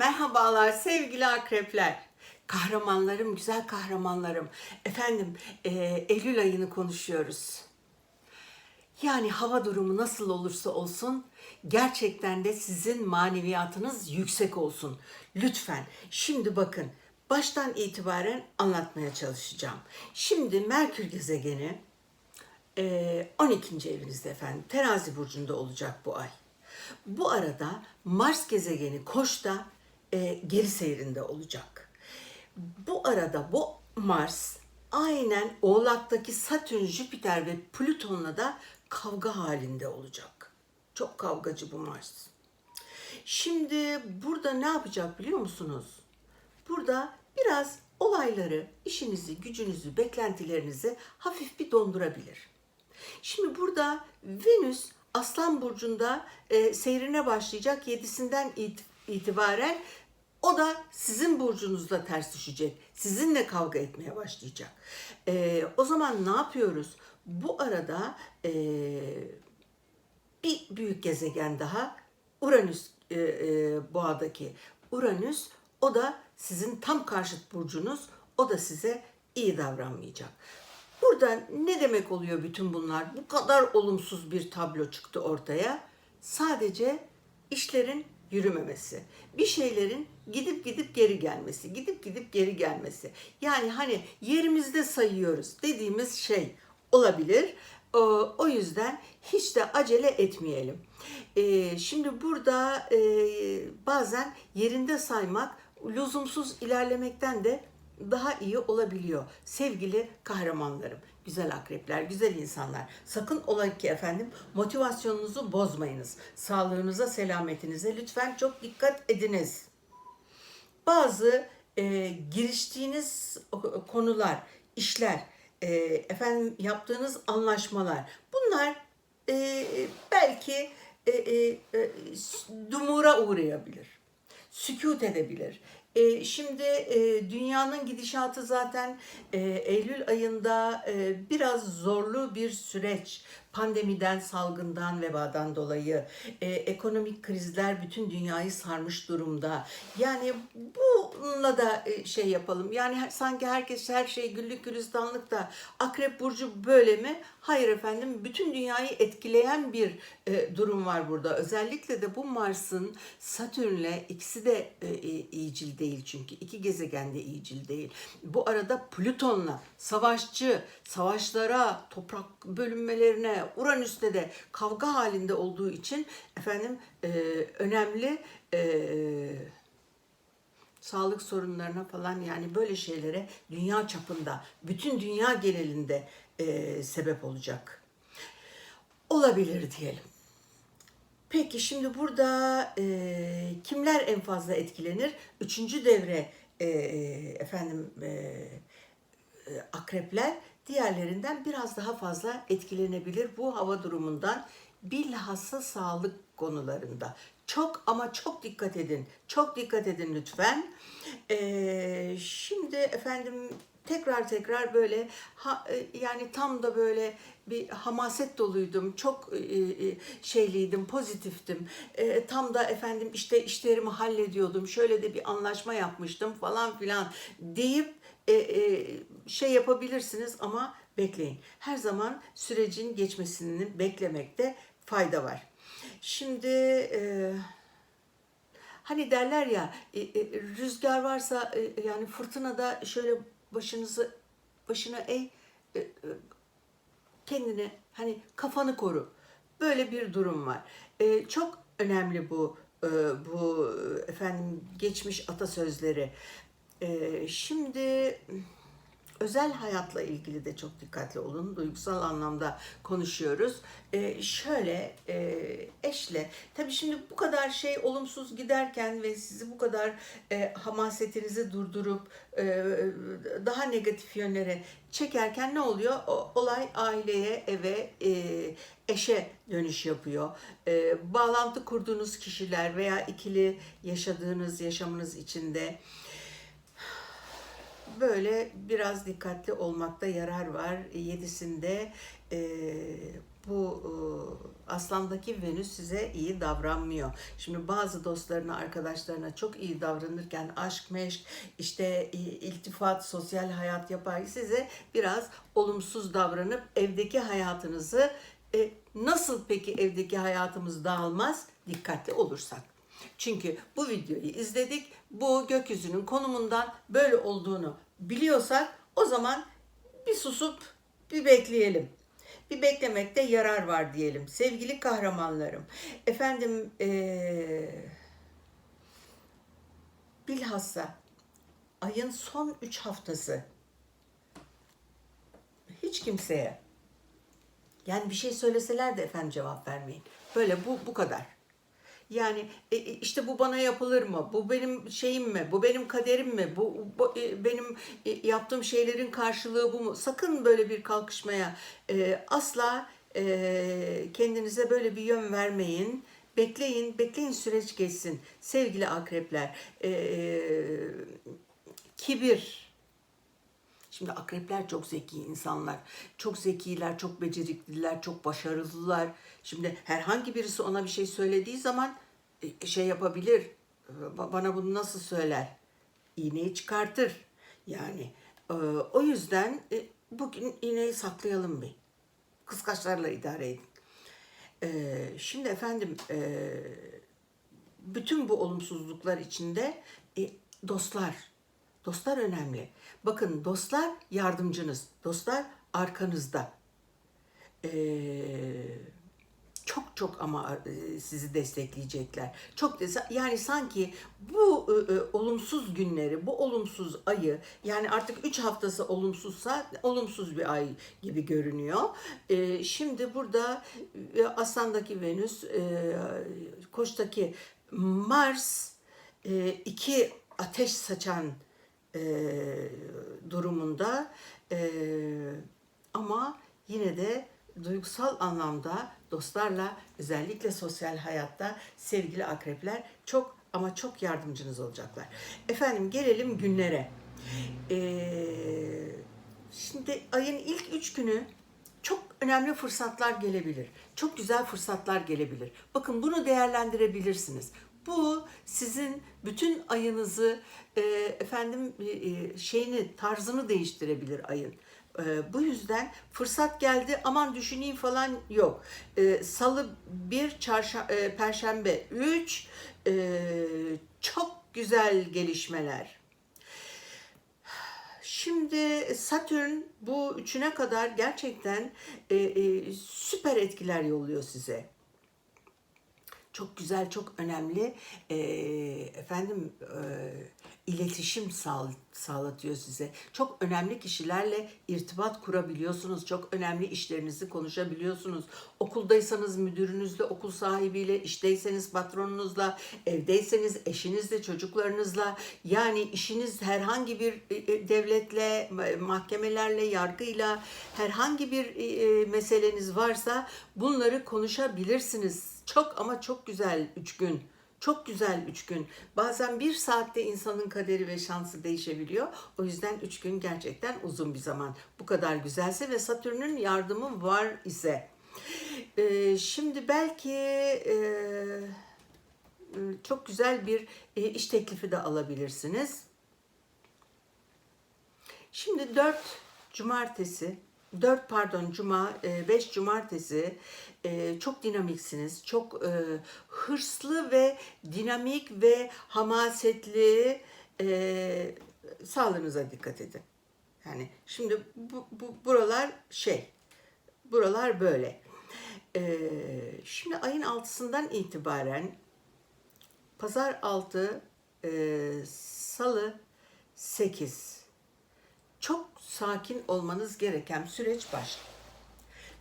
Merhabalar sevgili akrepler. Kahramanlarım, güzel kahramanlarım. Efendim, e, Eylül ayını konuşuyoruz. Yani hava durumu nasıl olursa olsun gerçekten de sizin maneviyatınız yüksek olsun. Lütfen. Şimdi bakın baştan itibaren anlatmaya çalışacağım. Şimdi Merkür gezegeni e, 12. evinizde efendim terazi burcunda olacak bu ay. Bu arada Mars gezegeni Koç'ta e, geri seyrinde olacak. Bu arada bu Mars aynen Oğlak'taki Satürn, Jüpiter ve Plüton'la da kavga halinde olacak. Çok kavgacı bu Mars. Şimdi burada ne yapacak biliyor musunuz? Burada biraz olayları, işinizi, gücünüzü, beklentilerinizi hafif bir dondurabilir. Şimdi burada Venüs Aslan Burcu'nda e, seyrine başlayacak 7'sinden it- itibaren o da sizin burcunuzda ters düşecek. Sizinle kavga etmeye başlayacak. E, o zaman ne yapıyoruz? Bu arada e, bir büyük gezegen daha Uranüs e, e, boğadaki Uranüs o da sizin tam karşıt burcunuz o da size iyi davranmayacak. Burada ne demek oluyor bütün bunlar? Bu kadar olumsuz bir tablo çıktı ortaya. Sadece işlerin yürümemesi. Bir şeylerin gidip gidip geri gelmesi, gidip gidip geri gelmesi. Yani hani yerimizde sayıyoruz dediğimiz şey olabilir. O, yüzden hiç de acele etmeyelim. Ee, şimdi burada e, bazen yerinde saymak lüzumsuz ilerlemekten de daha iyi olabiliyor. Sevgili kahramanlarım, güzel akrepler, güzel insanlar. Sakın ola ki efendim motivasyonunuzu bozmayınız. Sağlığınıza, selametinize lütfen çok dikkat ediniz. Bazı e, giriştiğiniz o- konular, işler, e, efendim yaptığınız anlaşmalar bunlar e, belki e, e, e, dumura uğrayabilir sükut edebilir. E, şimdi e, dünyanın gidişatı zaten e, Eylül ayında e, biraz zorlu bir süreç. Pandemiden, salgından, vebadan dolayı e, ekonomik krizler bütün dünyayı sarmış durumda. Yani bununla da e, şey yapalım. Yani sanki herkes her şey güllük gülistanlık da Akrep Burcu böyle mi? Hayır efendim bütün dünyayı etkileyen bir e, durum var burada. Özellikle de bu Mars'ın Satürn'le ikisi de e, e, iyicil değil çünkü iki gezegen de iyicil değil. Bu arada Plüton'la savaşçı, savaşlara, toprak bölünmelerine, Uranüs'te de kavga halinde olduğu için efendim e, önemli e, sağlık sorunlarına falan yani böyle şeylere dünya çapında, bütün dünya genelinde e, sebep olacak. Olabilir diyelim. Peki şimdi burada e, kimler en fazla etkilenir? Üçüncü devre e, efendim e, e, akrepler diğerlerinden biraz daha fazla etkilenebilir bu hava durumundan bilhassa sağlık konularında. Çok ama çok dikkat edin. Çok dikkat edin lütfen. E, şimdi efendim tekrar tekrar böyle ha, e, yani tam da böyle bir hamaset doluydum. Çok e, e, şeyliydim, pozitiftim. E, tam da efendim işte işlerimi hallediyordum. Şöyle de bir anlaşma yapmıştım falan filan deyip şey yapabilirsiniz ama bekleyin. Her zaman sürecin geçmesini beklemekte fayda var. Şimdi e, Hani derler ya e, e, rüzgar varsa e, yani fırtınada şöyle başınızı başına eğ e, e, kendini hani kafanı koru. Böyle bir durum var. E, çok önemli bu e, bu e, efendim geçmiş atasözleri. E, şimdi özel hayatla ilgili de çok dikkatli olun. Duygusal anlamda konuşuyoruz. Ee, şöyle e, eşle, tabii şimdi bu kadar şey olumsuz giderken ve sizi bu kadar e, hamasetinizi durdurup e, daha negatif yönlere çekerken ne oluyor? O, olay aileye, eve, e, eşe dönüş yapıyor. E, bağlantı kurduğunuz kişiler veya ikili yaşadığınız yaşamınız içinde böyle biraz dikkatli olmakta yarar var. Yedisinde e, bu e, aslandaki Venüs size iyi davranmıyor. Şimdi bazı dostlarına, arkadaşlarına çok iyi davranırken aşk, meşk, işte iltifat, sosyal hayat yapar size biraz olumsuz davranıp evdeki hayatınızı e, nasıl peki evdeki hayatımız dağılmaz dikkatli olursak. Çünkü bu videoyu izledik. Bu gökyüzünün konumundan böyle olduğunu biliyorsak o zaman bir susup bir bekleyelim. Bir beklemekte yarar var diyelim. Sevgili kahramanlarım. Efendim eee bilhassa ayın son 3 haftası hiç kimseye yani bir şey söyleseler de efendim cevap vermeyin. Böyle bu bu kadar. Yani e, e, işte bu bana yapılır mı? Bu benim şeyim mi? Bu benim kaderim mi? Bu, bu, e, benim e, yaptığım şeylerin karşılığı bu mu? Sakın böyle bir kalkışmaya e, asla e, kendinize böyle bir yön vermeyin. Bekleyin, bekleyin süreç geçsin. Sevgili akrepler, e, kibir, Şimdi akrepler çok zeki insanlar. Çok zekiler, çok becerikliler, çok başarılılar. Şimdi herhangi birisi ona bir şey söylediği zaman e, şey yapabilir. E, ba- Bana bunu nasıl söyler? İğneyi çıkartır. Yani e, o yüzden bugün iğneyi saklayalım bir. Kıskaçlarla idare edin. Şimdi efendim bütün bu olumsuzluklar içinde dostlar, dostlar önemli. Bakın dostlar yardımcınız, dostlar arkanızda. Ee, çok çok ama e, sizi destekleyecekler. Çok desa- yani sanki bu e, e, olumsuz günleri, bu olumsuz ayı yani artık 3 haftası olumsuzsa olumsuz bir ay gibi görünüyor. E, şimdi burada e, Aslan'daki Venüs, e, Koç'taki Mars e, iki ateş saçan e, durumunda E, ama yine de duygusal anlamda dostlarla özellikle sosyal hayatta sevgili akrepler çok ama çok yardımcınız olacaklar. Efendim gelelim günlere. Ee, şimdi ayın ilk üç günü çok önemli fırsatlar gelebilir. Çok güzel fırsatlar gelebilir. Bakın bunu değerlendirebilirsiniz. Bu sizin bütün ayınızı e, efendim e, e, şeyini tarzını değiştirebilir ayın. E, bu yüzden fırsat geldi aman düşüneyim falan yok. E, Salı 1, çarşamba, Perşembe 3 çok güzel gelişmeler. Şimdi Satürn bu üçüne kadar gerçekten e, e, süper etkiler yolluyor size. Çok güzel, çok önemli e, efendim e, iletişim sağ, sağlatıyor size. Çok önemli kişilerle irtibat kurabiliyorsunuz. Çok önemli işlerinizi konuşabiliyorsunuz. Okuldaysanız müdürünüzle, okul sahibiyle, işteyseniz patronunuzla, evdeyseniz eşinizle, çocuklarınızla. Yani işiniz herhangi bir e, e, devletle, ma- mahkemelerle, yargıyla herhangi bir e, meseleniz varsa bunları konuşabilirsiniz. Çok ama çok güzel üç gün. Çok güzel üç gün. Bazen bir saatte insanın kaderi ve şansı değişebiliyor. O yüzden üç gün gerçekten uzun bir zaman. Bu kadar güzelse ve Satürn'ün yardımı var ise. Ee, şimdi belki e, çok güzel bir e, iş teklifi de alabilirsiniz. Şimdi 4 cumartesi, 4 pardon cuma, 5 cumartesi e, çok dinamiksiniz. Çok e, hırslı ve dinamik ve hamasetli e, sağlığınıza dikkat edin. Yani şimdi bu, bu buralar şey, buralar böyle. E, şimdi ayın altısından itibaren pazar 6, e, salı 8 çok sakin olmanız gereken süreç başlıyor.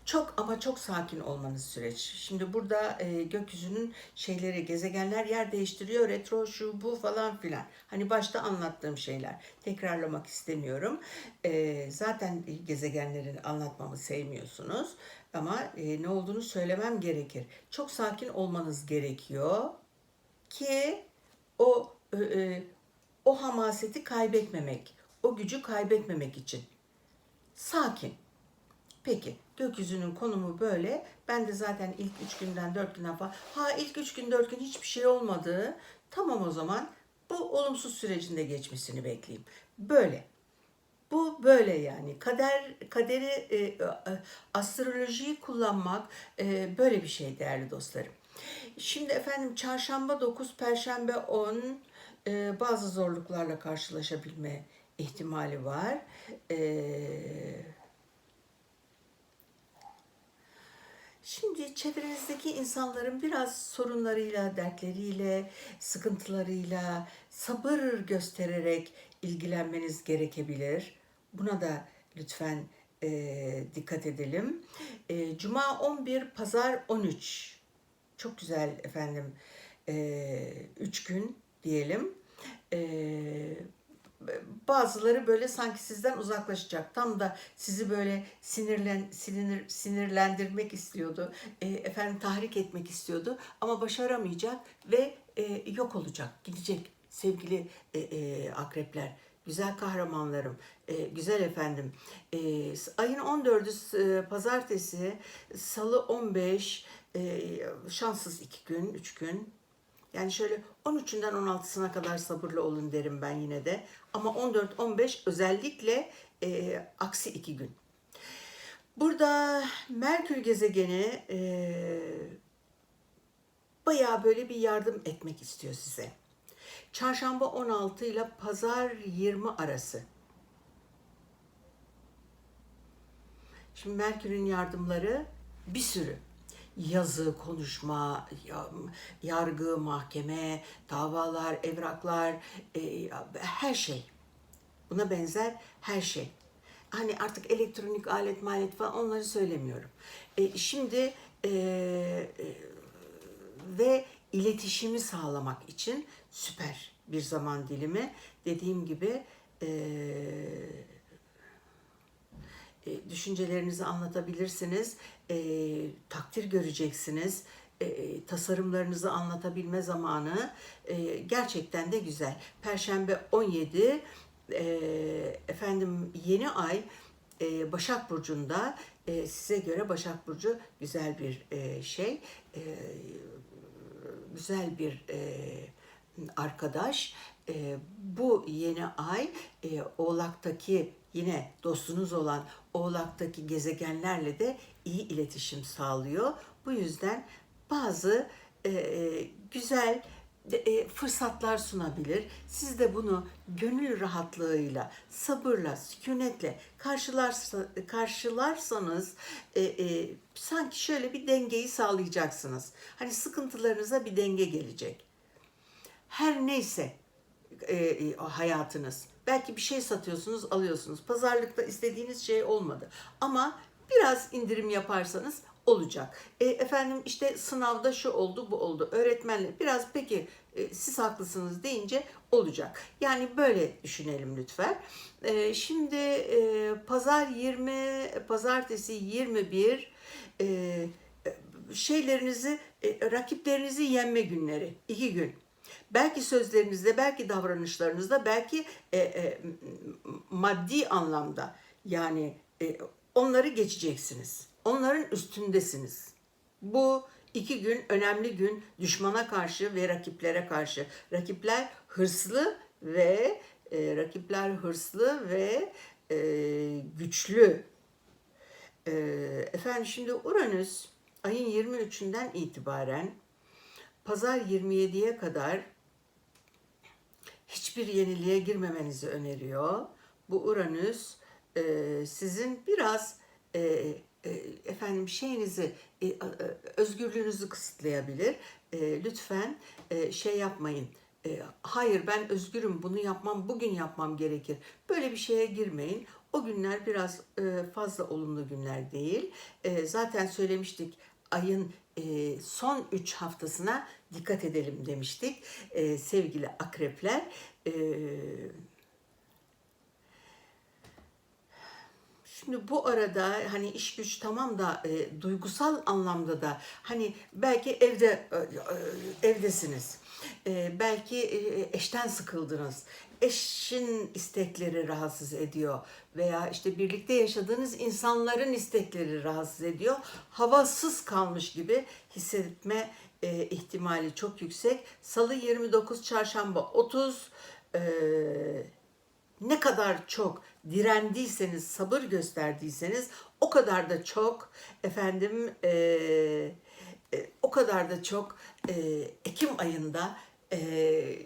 Çok ama çok sakin olmanız süreç. Şimdi burada e, gökyüzünün şeyleri, gezegenler yer değiştiriyor, retro şu bu falan filan. Hani başta anlattığım şeyler. Tekrarlamak istemiyorum. E, zaten gezegenlerin anlatmamı sevmiyorsunuz. Ama e, ne olduğunu söylemem gerekir. Çok sakin olmanız gerekiyor ki o e, o hamaseti kaybetmemek, o gücü kaybetmemek için. Sakin. Peki gökyüzünün konumu böyle. Ben de zaten ilk üç günden dört günden falan. Ha ilk üç gün dört gün hiçbir şey olmadı. Tamam o zaman bu olumsuz sürecinde geçmesini bekleyeyim. Böyle. Bu böyle yani kader kaderi e, e, astrolojiyi kullanmak e, böyle bir şey değerli dostlarım. Şimdi efendim çarşamba 9, perşembe 10 e, bazı zorluklarla karşılaşabilme ihtimali var. E, Şimdi çevrenizdeki insanların biraz sorunlarıyla, dertleriyle, sıkıntılarıyla sabır göstererek ilgilenmeniz gerekebilir. Buna da lütfen e, dikkat edelim. E, Cuma 11, Pazar 13. Çok güzel efendim. E, üç gün diyelim. E, bazıları böyle sanki sizden uzaklaşacak. Tam da sizi böyle sinirlen sinir sinirlendirmek istiyordu. E, efendim tahrik etmek istiyordu ama başaramayacak ve e, yok olacak, gidecek sevgili e, e, akrepler. Güzel kahramanlarım, e, güzel efendim. E, ayın 14'ü e, pazartesi, salı 15, e, şanssız 2 gün, 3 gün, yani şöyle 13'ünden 16'sına kadar sabırlı olun derim ben yine de. Ama 14-15 özellikle e, aksi iki gün. Burada Merkür gezegeni e, bayağı böyle bir yardım etmek istiyor size. Çarşamba 16 ile pazar 20 arası. Şimdi Merkür'ün yardımları bir sürü yazı, konuşma, yargı, mahkeme, davalar, evraklar, e, her şey. Buna benzer her şey. Hani artık elektronik alet malet falan onları söylemiyorum. E, şimdi e, ve iletişimi sağlamak için süper bir zaman dilimi. Dediğim gibi eee e, düşüncelerinizi anlatabilirsiniz, e, takdir göreceksiniz, e, tasarımlarınızı anlatabilme zamanı e, gerçekten de güzel. Perşembe 17, e, efendim yeni ay e, Başak Burcu'nda e, size göre Başak Burcu güzel bir e, şey, e, güzel bir e, arkadaş. E, bu yeni ay e, Oğlak'taki yine dostunuz olan Oğlak'taki gezegenlerle de iyi iletişim sağlıyor. Bu yüzden bazı e, e güzel e, fırsatlar sunabilir. Siz de bunu gönül rahatlığıyla, sabırla, sükunetle karşılarsa, karşılarsanız e, e, sanki şöyle bir dengeyi sağlayacaksınız. Hani sıkıntılarınıza bir denge gelecek. Her neyse e, e, hayatınız. Belki bir şey satıyorsunuz, alıyorsunuz. Pazarlıkta istediğiniz şey olmadı. Ama biraz indirim yaparsanız olacak. E, efendim işte sınavda şu oldu, bu oldu. Öğretmenle biraz peki e, siz haklısınız deyince olacak. Yani böyle düşünelim lütfen. E, şimdi e, pazar 20, pazartesi 21 e, şeylerinizi, e, rakiplerinizi yenme günleri. iki gün. Belki sözlerinizde, belki davranışlarınızda, belki e, e, maddi anlamda yani e, onları geçeceksiniz. Onların üstündesiniz. Bu iki gün önemli gün düşmana karşı ve rakiplere karşı. Rakipler hırslı ve e, rakipler hırslı ve e, güçlü. E, efendim şimdi Uranüs ayın 23'ünden itibaren pazar 27'ye kadar hiçbir yeniliğe girmemenizi öneriyor. Bu Uranüs e, sizin biraz e, e, efendim şeyinizi e, e, özgürlüğünüzü kısıtlayabilir. E, lütfen e, şey yapmayın. E, hayır ben özgürüm bunu yapmam bugün yapmam gerekir. Böyle bir şeye girmeyin. O günler biraz e, fazla olumlu günler değil. E, zaten söylemiştik ayın e, son 3 haftasına dikkat edelim demiştik e, sevgili akrepler. E, Şimdi bu arada hani iş güç tamam da e, duygusal anlamda da hani belki evde e, e, evdesiniz. E, belki e, eşten sıkıldınız. Eşin istekleri rahatsız ediyor veya işte birlikte yaşadığınız insanların istekleri rahatsız ediyor. Havasız kalmış gibi hissetme e, ihtimali çok yüksek. Salı 29, çarşamba 30, e, ne kadar çok direndiyseniz, sabır gösterdiyseniz o kadar da çok efendim eee, e, o kadar da çok eee, Ekim ayında eee,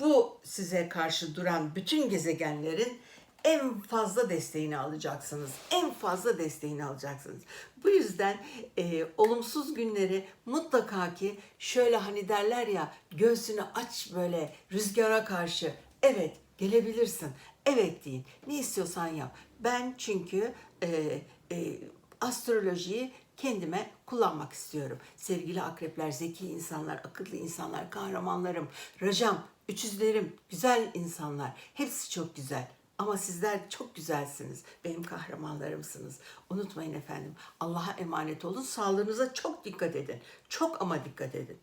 bu size karşı duran bütün gezegenlerin en fazla desteğini alacaksınız. En fazla desteğini alacaksınız. Bu yüzden e, olumsuz günleri mutlaka ki şöyle hani derler ya göğsünü aç böyle rüzgara karşı. Evet gelebilirsin. Evet deyin. Ne istiyorsan yap. Ben çünkü e, e, astrolojiyi kendime kullanmak istiyorum. Sevgili akrepler, zeki insanlar, akıllı insanlar, kahramanlarım, rajam, üçüzlerim, güzel insanlar. Hepsi çok güzel. Ama sizler çok güzelsiniz. Benim kahramanlarımsınız. Unutmayın efendim. Allah'a emanet olun. Sağlığınıza çok dikkat edin. Çok ama dikkat edin.